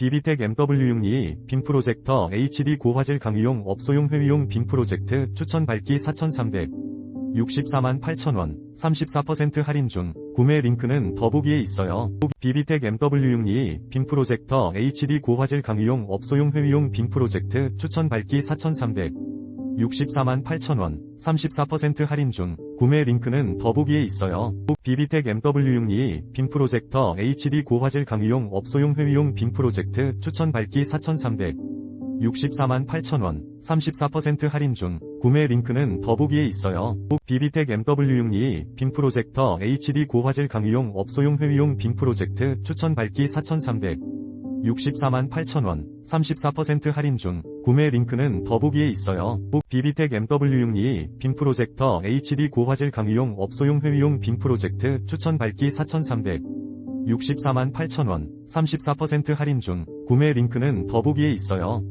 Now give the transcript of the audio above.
비비텍 MW62 빔 프로젝터 HD 고화질 강의용 업소용 회의용 빔 프로젝트 추천 밝기 4300 64만 8천원 34% 할인 중 구매 링크는 더보기에 있어요. 비비텍 MW62 빔 프로젝터 HD 고화질 강의용 업소용 회의용 빔 프로젝트 추천 밝기 4300 64만 8천원 34% 할인 중 구매 링크는 더보기에 있어요. 비비텍 MW62 빔 프로젝터 HD 고화질 강의용 업소용 회의용 빔 프로젝트 추천 밝기 4300 64만 8천원 34% 할인 중 구매 링크는 더보기에 있어요. 비비텍 MW62 빔 프로젝터 HD 고화질 강의용 업소용 회의용 빔 프로젝트 추천 밝기 4300 64만 8천원 34% 할인 중 구매 링크는 더보기에 있어요. 비비텍 MW62 빔 프로젝터 HD 고화질 강의용 업소용 회의용 빔 프로젝트 추천 밝기 4300 64만 8천원 34% 할인 중 구매 링크는 더보기에 있어요.